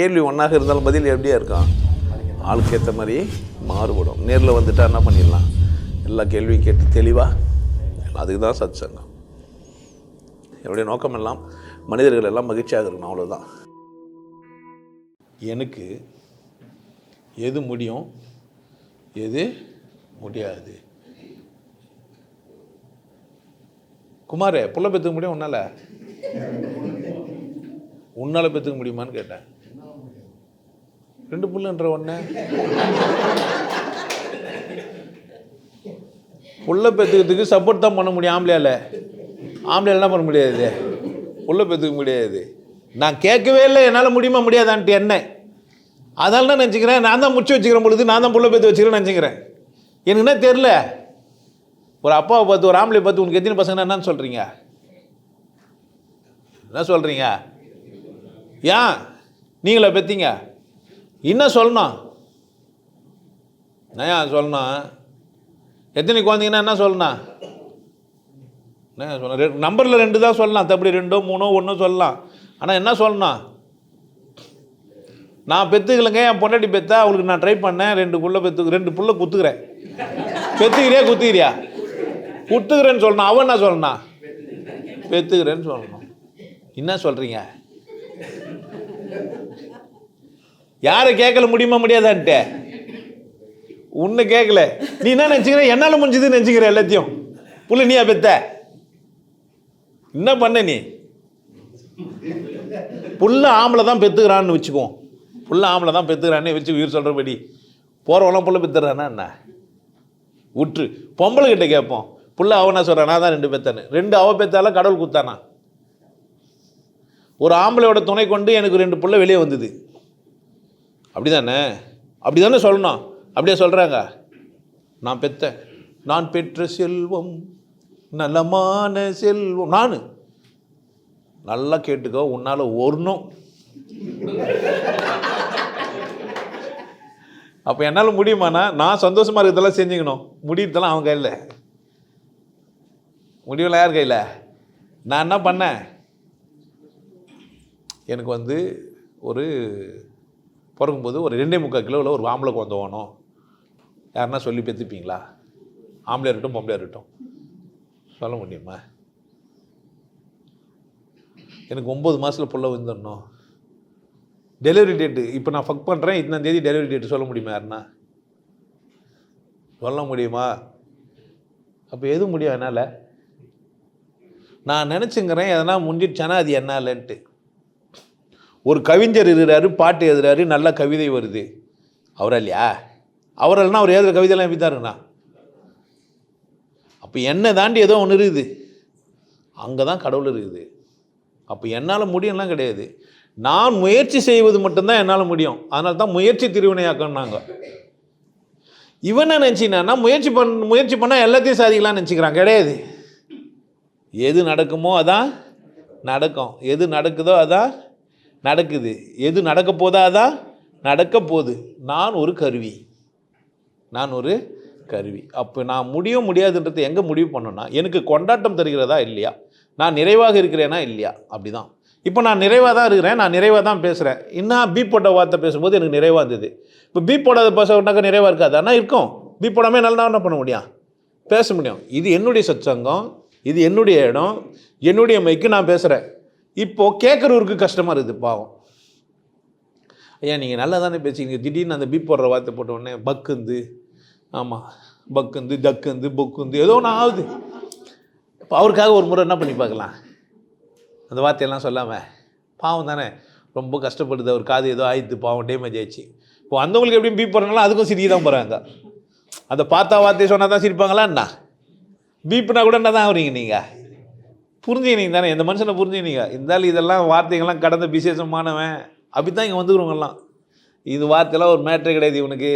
கேள்வி ஒன்றாக இருந்தாலும் பதில் எப்படியா இருக்கும்? ஆளுக்கு ஏற்ற மாதிரி மாறுபடும். நேரில் வந்துட்டால் என்ன பண்ணிடலாம்? எல்லா கேள்வியும் கேட்டு தெளிவாக அதுக்கு தான் சத் சங்கம் என்னுடைய நோக்கம் எல்லாம் மனிதர்கள் எல்லாம் மகிழ்ச்சியாக இருக்கணும் அவ்வளோதான் எனக்கு எது முடியும் எது முடியாது? குமாரே புள்ள பெற்றுக்க முடியும் உன்னால? உன்னால் பெற்றுக்க முடியுமான்னு கேட்டேன். ரெண்டு புல்லுன்ற ஒன்று புள்ள பெற்றுக்கிறதுக்கு சப்போர்ட் தான் பண்ண முடியும் ஆம்பளையால். ஆம்பளையால் என்ன பண்ண முடியாது புள்ள பெற்றுக்க முடியாது. நான் கேட்கவே இல்லை என்னால் முடியுமா முடியாதான்ட்டு என்ன? அதனால தான் நினச்சிக்கிறேன் நான் தான் முடிச்சு வச்சுக்கிறேன் பொழுது நான் தான் புள்ள பெற்று வச்சுக்கிறேன்னு நினச்சிக்கிறேன். எனக்கு என்ன தெரில ஒரு அப்பாவை பார்த்து ஒரு ஆம்பளை பார்த்து உனக்கு எத்தனை பசங்க என்னன்னு சொல்கிறீங்க என்ன சொல்கிறீங்க ஏன்? நீங்களா பெற்றீங்க என்ன சொல்லணும்? நயா சொல்லணும்? எத்தனை குழந்தைங்கன்னா என்ன சொல்லணும்? என்ன சொல்லணும்? நம்பரில் ரெண்டு தான் சொல்லலாம். தப்படி ரெண்டோ மூணோ ஒன்றோ சொல்லலாம். ஆனால் என்ன சொல்லணும்? நான் பெற்றுக்கலங்க என் பொண்டாட்டி பெற்றா அவளுக்கு நான் ட்ரை பண்ணேன். ரெண்டு புள்ள பெற்று ரெண்டு புள்ள குத்துக்கிறேன். பெத்துக்கிறியா குத்துக்கிறியா? குத்துக்கிறேன்னு சொல்லணும். அவன் என்ன சொல்லணும்? பெத்துக்கிறேன்னு சொல்லணும். என்ன சொல்கிறீங்க யாரை கேட்கல முடியுமா முடியாதான்ட்டு? உன்னை கேட்கல. நீ என்ன நினச்சிக்கிற? என்னால் முடிஞ்சதுன்னு நினச்சிக்கிற எல்லாத்தையும். புள்ள நீயா பெத்த? என்ன பண்ண நீ? புள்ள ஆம்பளை தான் பெத்துக்கிறான்னு வச்சுக்குவோம் புள்ள ஆம்பளை தான் பெத்துக்கிறான்னு வச்சு உயிர் சொல்கிறபடி போகிறவெல்லாம் புள்ள பெற்றுறானா என்ன? விட்டுரு பொம்பளை கிட்டே கேட்போம். புள்ள அவனா சொல்கிறான் நான் தான் ரெண்டு பெத்தேன்னு. ரெண்டு அவ பெத்தால கடவுள் குத்தானா? ஒரு ஆம்பளையோட துணை கொண்டு எனக்கு ரெண்டு புள்ள வெளியே வந்தது. அப்படி தானே அப்படி தானே சொல்லணும். அப்படியே சொல்கிறாங்க நான் பெத்த நான் பெற்ற செல்வம் நலமான செல்வம். நான். நல்லா கேட்டுக்கோ உன்னால் ஒன்றும் அப்போ என்னால் முடியுமாண்ணா நான் சந்தோஷமாக இருக்கிறதெல்லாம் செஞ்சுக்கணும். முடியறதெல்லாம் அவன் கையில். முடிவில் யார் கையில்? நான் என்ன பண்ணேன்? எனக்கு வந்து ஒரு பிறக்கும்போது ஒரு ரெண்டே முக்கால் கிலோவில் ஒரு ஆம்பளை குழந்தை வேணும். யாருன்னா சொல்லி பெற்றுப்பீங்களா? ஆம்பளை இருக்கட்டும் பொம்பளை இருக்கட்டும். சொல்ல முடியுமா? எனக்கு ஒம்பது மாதத்தில் புள்ள வந்துடணும் டெலிவரி டேட்டு இப்போ நான் ஃபக் பண்ணுறேன் இத்தனாம் தேதி டெலிவரி டேட்டு சொல்ல முடியுமா யாருன்னா? சொல்ல முடியுமா? அப்போ எது முடியும் என்னால். நான் நினச்சிங்கிறேன் எதனா முடிஞ்சிடுச்சானா அது என்னாலன்ட்டு. ஒரு கவிஞர் இருக்கிறாரு பாட்டு எழுதுறாரு நல்ல கவிதை வருது. அவரா இல்லையா? அவரெல்லாம் அவர் எழுதுகிற கவிதையெல்லாம் எப்படி தான் இருக்குண்ணா? அப்போ என்னை தாண்டி ஏதோ ஒன்று இருக்குது. அங்கே தான் கடவுள் இருக்குது. அப்போ என்னால் முடியும்லாம் கிடையாது. நான் முயற்சி செய்வது மட்டும்தான் என்னால் முடியும். அதனால தான் முயற்சி திருவினையாக்கம்னாங்க இவன் என்ன நினச்சினா முயற்சி பண் முயற்சி பண்ணால் எல்லாத்தையும் சாதிக்கலாம்னு நினச்சிக்கிறான். கிடையாது. எது நடக்குமோ அதான் நடக்கும். எது நடக்குதோ அதான் நடக்குது. எது நடக்க போதாதான் நடக்க போகுது நான் ஒரு கருவி. நான் ஒரு கருவி. அப்போ நான் முடியும் முடியாதுன்றது எங்கே முடிவு பண்ணணும்னா எனக்கு கொண்டாட்டம் தருகிறதா இல்லையா? நான் நிறைவாக இருக்கிறேனா இல்லையா? அப்படிதான். இப்போ நான் நிறைவாக தான் இருக்கிறேன். நான் நிறைவாக தான் பேசுகிறேன் இன்னும் பீ போட்ட வார்த்தை பேசும்போது எனக்கு நிறைவாக இருந்தது. இப்போ பீ போடாத பேசணுன்னாக்கா நிறைவாக இருக்காது. ஆனால் இருக்கும். பீ போடாமல் என்னால் என்ன பண்ண முடியும்? பேச முடியும். இது என்னுடைய சச்சங்கம். இது என்னுடைய இடம். என்னுடைய மைக்கு நான் பேசுகிறேன் இப்போது கேட்குறவருக்கு கஷ்டமாக இருக்குது பாவம். ஐயா நீங்கள் நல்லா தானே பேசிக்கிங்க திடீர்னு அந்த பீப் போடுற வார்த்தை போட்ட உடனே பக்குந்து ஆமாம் பக்குந்து ஜக்குந்து பொக்குந்து ஏதோ ஒன்று ஆகுது. இப்போ அவருக்காக ஒரு முறை என்ன பண்ணி பார்க்கலாம்? அந்த வார்த்தையெல்லாம் சொல்லாமல் பாவம் தானே. ரொம்ப கஷ்டப்படுது அவர் காது ஏதோ ஆயிடுது பாவம் டேமேஜ் ஆயிடுச்சு. இப்போ வந்தவங்களுக்கு எப்படியும் பீப் போடுறாங்களோ அதுக்கும் சிரிக்க தான் போகிறாங்க அந்த பார்த்தா வார்த்தையை சொன்னால் தான் சிரிப்பாங்களா என்ன? பீப்புனா கூட என்ன தான் ஆகுறீங்க நீங்கள் புரிஞ்சுக்கினீங்க தானே? இந்த மனுஷனை புரிஞ்சுக்கினீங்க. இருந்தாலும் இதெல்லாம் வார்த்தைகள்லாம் கடந்த விசேஷமானவன் அப்படி தான் இங்கே வந்துக்கிறவங்கெல்லாம் இது வார்த்தையெல்லாம் ஒரு மேட்ரே கிடையாது இவனுக்கு.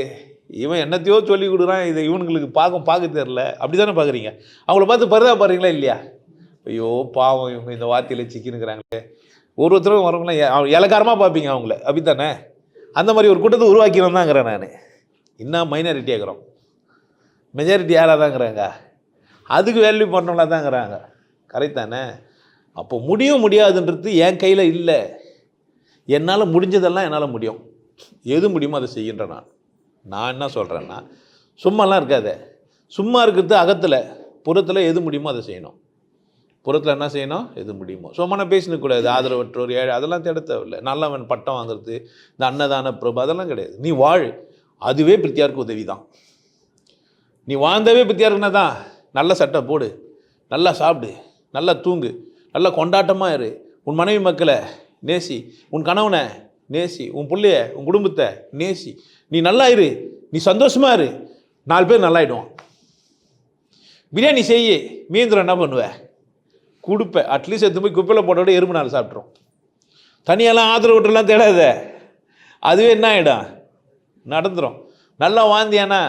இவன் என்னத்தையோ சொல்லி கொடுக்குறான். இதை இவனுங்களுக்கு பார்க்க பார்க்க தெரில அப்படி தானே பார்க்குறீங்க? அவங்கள பார்த்து பரிதா பாருங்களா இல்லையா? ஐயோ பாவம். இவங்க இந்த வார்த்தையில் சிக்கினுக்கிறாங்களே. ஒரு ஒருத்தரும் வரவங்களாம் இலக்காரமாக பார்ப்பீங்க அவங்கள. அப்படி தானே அந்த மாதிரி ஒரு கூட்டத்தை உருவாக்கினோம் தாங்கிறேன் நான். இன்னும் மைனாரிட்டி ஆகிறோம் மெஜாரிட்டி யாராக தாங்கிறாங்க அதுக்கு வேல்யூ பண்ணவங்களா தாங்கிறாங்க கரெக்ட் தானே அப்போ முடியும் முடியாதுன்றது என் கையில் இல்லை. என்னால் முடிஞ்சதெல்லாம் என்னால் முடியும். எது முடியுமோ அதை செய்கின்ற நான். நான் என்ன சொல்கிறேன்னா சும்மாலாம் இருக்காத. சும்மா இருக்கிறது அகத்தில். புறத்தில் எது முடியுமோ அதை செய்யணும். புறத்தில் என்ன செய்யணும்? எது முடியுமோ. சும்மா பேசினக்கூடாது ஆதரவற்றோர் ஏழை அதெல்லாம் தேட தேவையில்லை. நல்லவன் பட்டம் வாங்குறது இந்த அன்னதான பிரபு அதெல்லாம் கிடையாது. நீ வாழ். அதுவே பிரித்தியாருக்கு உதவி தான் நீ வாழ்ந்தவே பிரித்தியாருக்குன்னா தான் நல்ல சட்டை போடு. நல்லா சாப்பிடு. நல்லா தூங்கு. நல்லா கொண்டாட்டமாக இரு. உன் மனைவி மக்களை நேசி. உன் கணவனை நேசி. உன் பிள்ளைய உன் குடும்பத்தை நேசி. நீ நல்லா இரு. நீ சந்தோஷமாக இரு. நாலு பேர் நல்லாயிடுவான். பிரியாணி செய்ய. மீந்திரம் என்ன பண்ணுவ? கொடுப்பேன் அட்லீஸ்ட் எடுத்து போய் குப்பையில் போட்ட விட எறும்பு நாள் சாப்பிட்றோம் தனியெல்லாம் ஆதரவு விட்டுலாம் தேடாத. அதுவே என்ன ஆகிடும் நடந்துடும் நல்லா வாந்தியானா?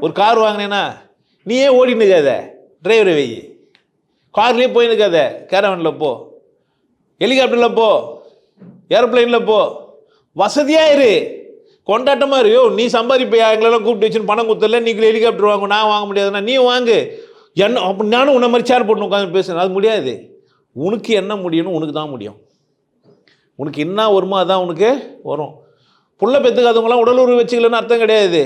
ஒரு கார் வாங்கினேன்னா நீயே ஓடின்னு இருக்காத டிரைவரை வை. கார்லேயே போயிருக்காத. கேரவனில் போ. ஹெலிகாப்டரில் போ. ஏரோப்ளைனில் போ. வசதியாக இரு. கொண்டாட்டமாக இரு. யோ நீ சம்பாதிப்பையா? எங்களெல்லாம் கூப்பிட்டு வச்சுன்னு பணம் கொடுத்தல நீங்களே ஹெலிகாப்டர் வாங்க. நான் வாங்க முடியாதுன்னா நீ வாங்கு. என்ன அப்படி நானும் உன்ன மாதிரி சேர் போட்டு உட்காந்து பேசுகிறேன் அது முடியாது. உனக்கு என்ன முடியும்னு உனக்கு தான் முடியும். உனக்கு என்ன வருமோ அதான் உனக்கு வரும். புள்ள பெற்றுக்காதவங்களாம் உடல் வச்சுக்கலன்னு அர்த்தம் கிடையாது.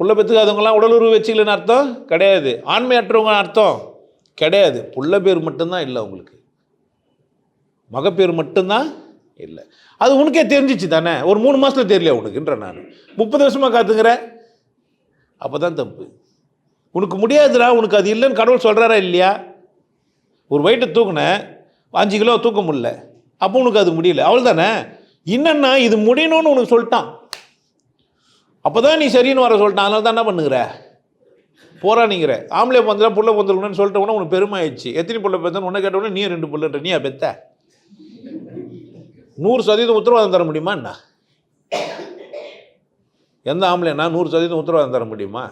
புள்ள பெற்றுக்காதவங்களாம் உடல் உறவு வச்சுக்கலன்னு அர்த்தம்? கிடையாது. ஆண்மையற்றவங்க அர்த்தம்? கிடையாது. புள்ள பேர் மட்டும்தான் இல்லை உங்களுக்கு. மகப்பேர் மட்டும்தான் இல்லை. அது உனக்கே தெரிஞ்சிச்சு தானே? ஒரு மூணு மாதத்தில் தெரியல உனக்குன்ற நான். முப்பது வருஷமாக காத்துங்கிற அப்போ தான் தப்பு. உனக்கு முடியாதுடா உனக்கு அது இல்லைன்னு கடவுள் சொல்கிறாரா இல்லையா? ஒரு வெயிட்டை தூக்குனேன் அஞ்சு கிலோ தூக்க முடியல. அப்போ உனக்கு அது முடியல. அவள் தானே என்னென்னா இது முடியணும்னு உனக்கு சொல்லிட்டான். அப்போ தான் நீ சரின்னு வர சொல்லிட்டான் அதனால தான் என்ன பண்ணுகிற? போராடிங்கிற. ஆம்பளை பந்தா புள்ள பந்துருக்கணும்னு சொல்லிட்ட உடனே உனக்கு பெருமை ஆயிடுச்சு எத்தனை புள்ள பெத்தன்னு உன்னை கேட்ட உடனே நீ ரெண்டு புள்ளன்ற நீயா பெத்த? நூறு சதவீதம் உத்தரவாதம் தர முடியுமா என்ன? எந்த ஆம்பளைனா நூறு சதவீதம் உத்தரவாதம் தர முடியுமா?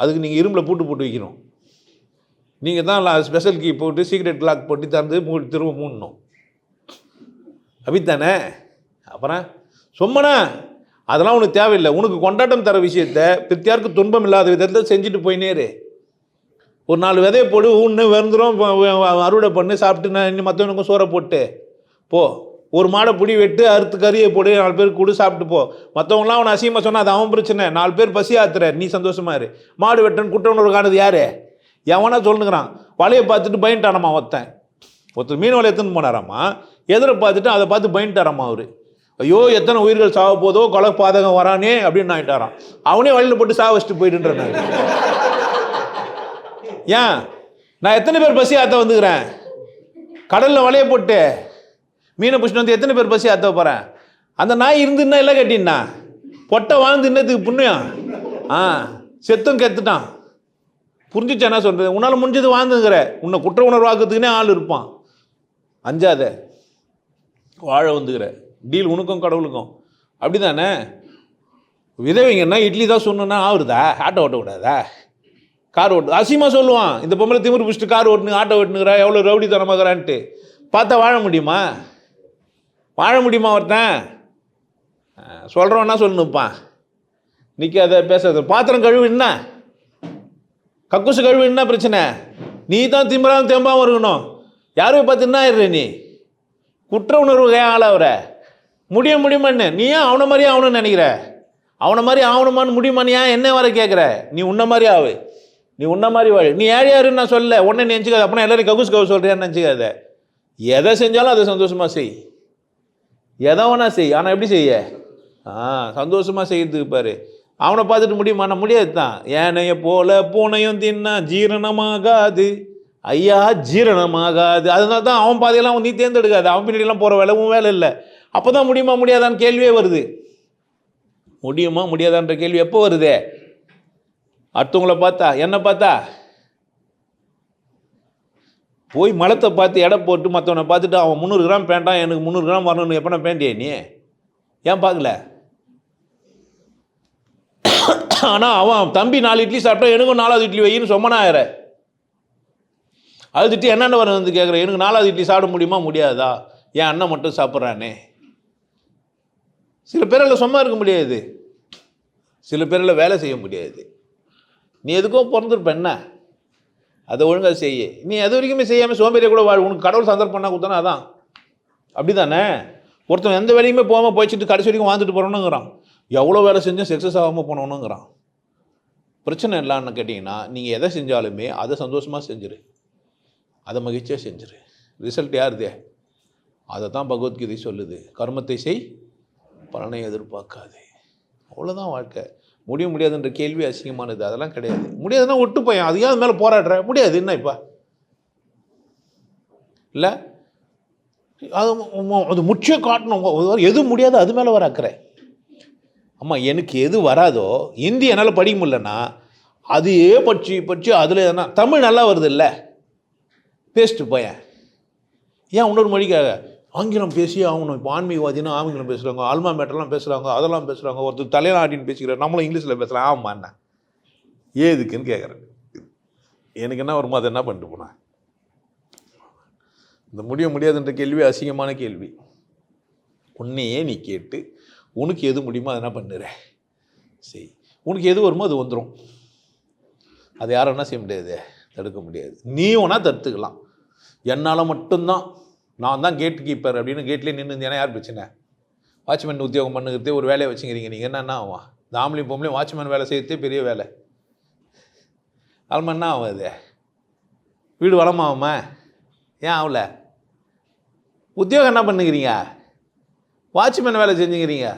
அதுக்கு நீங்கள் இரும்பில் பூட்டு போட்டு வைக்கணும். நீங்கள் தான் ஸ்பெஷல் கீ போட்டு சீக்ரெட் லாக் போட்டு திறந்து மூ திரும்ப மூடணும். அப்படித்தானே? அப்புறம் சொம்மனா? அதெல்லாம் உனக்கு தேவையில்லை. உனக்கு கொண்டாட்டம் தர விஷயத்த பித்தியாருக்கு துன்பம் இல்லாத விதத்தில் செஞ்சுட்டு போயினேரு ஒரு நாலு விதையை போடு ஒன்று வெறுந்துரும் அறுவடை பண்ணி சாப்பிட்டு நான் இன்னும் மற்றவனுக்கும் சோறை போட்டு. போ. ஒரு மாடை பிடி வெட்டு அறுத்து கறியை போடு நாலு பேர் கொடு சாப்பிட்டு போ. மற்றவங்களாம் அவனை அசிங்கமாக சொன்னால் அது அவன் பிரச்சனை. நாலு பேர் பசி ஆத்துற நீ சந்தோஷமா இரு. மாடு வெட்டன்னு குற்ற உணர்வு காணுது யாரு? எவனா சொல்லுங்கிறான். வலையை பார்த்துட்டு பயன்ட்டானம்மா ஒருத்தன் ஒருத்தர் மீன் வலையை எடுத்துன்னு போனாராம்மா. எதிரை பார்த்துட்டு அதை பார்த்து பயன்ட்டாராம்மா அவர். ஐயோ எத்தனை உயிர்கள் சாக போதோ கொலை பாதகம் வரானே அப்படின்னு ஆகிட்டாரான் அவனே வழியில் போட்டு சாக வச்சுட்டு போயிட்டுன்ற நான் ஏன்? நான் எத்தனை பேர் பசி ஆத்த வந்துக்கிறேன்? கடலில் வலையை போட்டு மீனை பிடிச்சிட்டு வந்து எத்தனை பேர் பசி ஆத்த போகிறேன் அந்த நாய் இருந்துன்னா எல்லாம் கட்டினா பொட்டை வாழ்ந்து இன்னத்துக்கு புண்ணியம்? ஆ செத்தும் கெத்துட்டான். புரிஞ்சுச்சா என்ன சொல்கிறது உன்னால் முடிஞ்சது வாழ்ந்துங்கிற. உன்னை குற்ற உணர்வாக்குறதுக்குன்னே ஆள் இருப்பான். அஞ்சாத. வாழ வந்துக்கிற. டீல் உனக்கும் கடவுளுக்கும். அப்படி தானே விதவைங்கன்னா இட்லி தான் சொன்னா ஆகுறதா ஆட்டோ ஓட்டக்கூடாதா? கார் ஓட்டு அசிமா சொல்லுவான் இந்த பொம்பளை திமிர் பிடிச்சிட்டு கார் ஓட்டுனு ஆட்டோ ஓட்டுனுங்கிறா எவ்வளோ ரவுடி தனமாகறான்ட்டு பார்த்தா வாழ முடியுமா? வாழ முடியுமா ஒருத்தன்? சொல்கிறவன்னா சொல்லணுப்பான் நிற்காத பேசாத. பாத்திரம் கழுவு என்ன? கக்கூசு கழுவு என்ன பிரச்சனை? நீ தான் திம்பராவும் தெம்பாவும் இருக்கணும். யாரையும் பார்த்து என்ன ஆயிடுற நீ? குற்ற உணர்வு ஏன் ஆளாகிற முடிய முடியுமான்னு? நீ ஏன் அவனை மாதிரியே ஆகணும்னு நினைக்கிற? அவனை மாதிரி ஆகணுமான்னு முடியுமான்னு ஏன் என்ன வர கேட்குற நீ உன்ன மாதிரி ஆகு நீ உன்ன மாதிரி வாழ். நீ ஏழையாருன்னு நான் சொல்ல உடனே நினச்சிக்காது. அப்படின்னா எல்லாரும் ககுஸ் கவு சொல்கிறியான்னு நினச்சிக்காத. எதை செஞ்சாலும் அதை சந்தோஷமாக செய். எதை வேணா செய். ஆனால் எப்படி செய்ய? ஆ சந்தோஷமாக செய்யறதுக்கு பாரு. அவனை பார்த்துட்டு முடியுமா? முடியாது தான். ஏனைய போல பூனையும் தின்னா ஜீரணமாகாது. ஐயா ஜீரணமாகாது. அதனால தான் அவன் பாதையெல்லாம் நீ தேர்ந்தெடுக்காது. அவன் பின்னாடிலாம் போகிற வேலை உன் வேலை இல்லை. அப்போ தான் முடியுமா முடியாதான்னு கேள்வியே வருது. முடியுமா முடியாதான்ற கேள்வி எப்போ வருதே? அடுத்தவங்கள பார்த்தா என்ன பார்த்தா? போய் மலத்தை பார்த்து எடை போட்டு மற்றவனை பார்த்துட்டு அவன் முந்நூறு கிராம் பேண்டான் எனக்கு முந்நூறு கிராம் வரணும்னு எப்போ பேண்டியே நீ? ஏன் பார்க்கல? ஆனால் அவன் தம்பி நாலு இட்லி சாப்பிட்டா எனக்கும் நாலாவது இட்லி வையின்னு சொம்மனா ஆயிர அழுதுட்டு என்னென்ன வரும் வந்து கேட்குறேன் எனக்கு நாலாவது இட்லி சாப்பிட முடியுமா முடியாதா? என் அண்ணன் மட்டும் சாப்பிட்றானே. சில பேரால் சும்மா இருக்க முடியாது. சில பேரில் வேலை செய்ய முடியாது. நீ எதுக்கோ பிறந்திருப்ப என்ன? அதை ஒழுங்காக செய்ய. நீ அது வரைக்குமே செய்யாமல் சோம்பேறியை கூட வாழ். உனக்கு கடவுள் சந்தர்ப்பம் பண்ணா கொடுத்தானா அதான். அப்படி தானே ஒருத்தன் எந்த வேலையுமே போகாமல் போய்ச்சிட்டு கடைசி வரைக்கும் வாழ்ந்துட்டு போகிறோன்னுங்கிறான் எவ்வளோ வேலை செஞ்சும் சக்ஸஸ் ஆகாமல் போனோன்னுங்கிறான் பிரச்சனை இல்லைன்னு கேட்டிங்கன்னா நீங்கள் எதை செஞ்சாலுமே அதை சந்தோஷமாக செஞ்சிரு. அதை மகிழ்ச்சியாக செஞ்சிரு. ரிசல்ட் யாருதே? அதை தான் பகவத்கீதை சொல்லுது. கர்மத்தை செய் பலனை எதிர்பார்க்காதே. அவ்வளோதான் வாழ்க்கை. முடிய முடியாதுன்ற கேள்வி அசிங்கமானது. அதெல்லாம் கிடையாது. முடியாதுன்னா விட்டு பையன். அதுக்காக மேலே போராடுற? முடியாது. என்ன இப்போ? இல்லை? அது அது முற்றிய காட்டணும். ஒரு- எது முடியாது அது மேலே வர அக்கறை. அம்மா எனக்கு எது வராதோ ஹிந்தி என்னால் படிக்க முடியலன்னா அதையே பற்றி பற்றி அதில் எதனா தமிழ் நல்லா வருது இல்லை? பேசிட்டு பையன். ஏன் இன்னொரு மொழிக்காக? ஆங்கிலம் பேசி ஆகணும். இப்போ ஆன்மீகவாதினா ஆங்கிலம் பேசுகிறாங்க ஆல்மா மேட்டர்லாம் பேசுகிறாங்க அதெல்லாம் பேசுகிறாங்க ஒருத்தர் தலைநாட்டின்னு பேசிக்கிறார் நம்மளும் இங்கிலீஷில் பேசலாம். ஆமாம் என்ன ஏதுக்குன்னு கேட்குறேன் எனக்கு என்ன வருமா அதை என்ன பண்ணிட்டு போனேன் இந்த முடிய முடியாதுன்ற கேள்வி அசிங்கமான கேள்வி. உன்னையே நீ கேட்டு உனக்கு எது முடியுமோ அதை என்ன பண்ணுற? சரி உனக்கு எது வருமோ அது வந்துடும் அது யாரும் என்ன செய்ய முடியாது? தடுக்க முடியாது. நீ வேணால் தடுத்துக்கலாம். என்னால் மட்டும்தான். நான் தான் கேட் கீப்பர் அப்படின்னு கேட்லேயே நின்று ஏன்னா யார் பிரச்சனை? வாட்ச்மேன் உத்தியோகம் பண்ணுகிறதே ஒரு வேலையை வச்சுக்கிறீங்க நீங்கள் என்னென்ன ஆகும் இந்த ஆம்பளையும் பொம்பளையும் வாட்ச்மேன் வேலை செய்யறதே பெரிய வேலை. ஆல்மா என்ன ஆகும் அது வீடு வளமாகுமா ஏன் ஆகல உத்தியோகம் என்ன பண்ணுகிறீங்க? வாட்ச்மேன் வேலை செஞ்சுக்கிறீங்க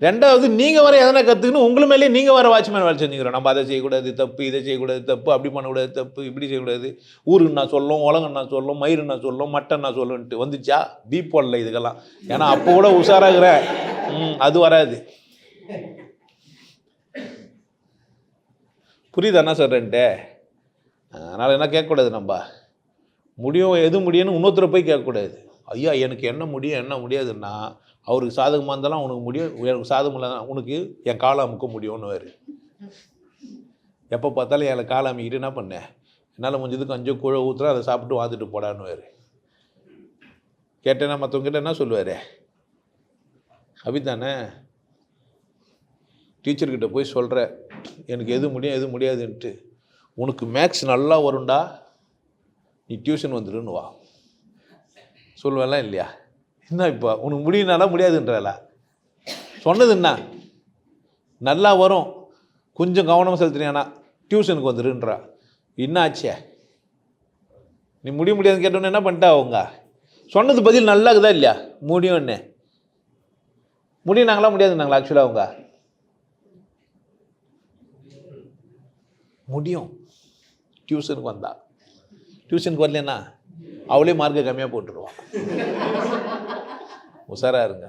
ரெண்டாவது நீங்கள் வர எதனா கற்றுக்கணும் உங்களை மேலே நீங்கள் வர வாட்ச்மேன் வேலை செஞ்சுக்கிறோம். நம்ம அதை செய்யக்கூடாது தப்பு இதை செய்யக்கூடாது தப்பு அப்படி பண்ணக்கூடாது தப்பு இப்படி செய்யக்கூடாது. ஊருக்கு நான் சொல்லும் உலகம் நான் சொல்லும் மயிறு நான் சொல்லும் மட்டன் நான் சொல்லுன்ட்டு. வந்துச்சா? பீப் போடல இதுக்கெல்லாம். ஏன்னா அப்போ கூட உஷாராகிறேன். ம் அது வராது. புரியுது என்ன சொல்கிறேன்ட்டு அதனால் என்ன கேட்கக்கூடாது நம்ம? முடியும் எது முடியும்னு இன்னொருத்தரை போய் கேட்கக்கூடாது. ஐயா எனக்கு என்ன முடியும் என்ன முடியாதுன்னா அவருக்கு சாதகமாக இருந்தாலும் உனக்கு முடியும். எனக்கு சாதகம் இல்லை உனக்கு என் காலை அமுக்க முடியும்னுவார். எப்போ பார்த்தாலும் என் காலை அமுக்கிட்டு என்ன பண்ணேன் என்னால் முடிஞ்சதுக்கு அஞ்சு குழ ஊற்றுறா அதை சாப்பிட்டு வாழ்ந்துட்டு போடான்னுவார். கேட்டேன்னா மற்றவங்கிட்ட என்ன சொல்லுவார்? அப்படித்தானே டீச்சர்கிட்ட போய் சொல்கிற எனக்கு எது முடியும் எது முடியாதுன்ட்டு. உனக்கு மேக்ஸ் நல்லா வரும்டா நீ டியூஷன் வந்துடுன்னு வா. சொல்லுவேலாம் இல்லையா? என்ன இப்போ? உனக்கு முடியும்னால முடியாதுன்றல. சொன்னது என்ன? நல்லா வரும். கொஞ்சம் கவனம் செலுத்துறியானா டியூஷனுக்கு வந்துடுன்றா. என்ன ஆச்சே நீ முடிய முடியாதுன்னு கேட்டோன்னே என்ன பண்ணிட்டா அவங்க? சொன்னது பதில் நல்லா இருக்குதா இல்லையா? முடியும்னு. முடியும் நாங்களா முடியாதுன்னாங்களா ஆக்சுவலாக அவங்க? முடியும். டியூஷனுக்கு வந்தா. டியூஷனுக்கு வரலன்னா? அவளே மார்க்கை கம்மியாக போட்டுருவான். உஷாரா இருங்க.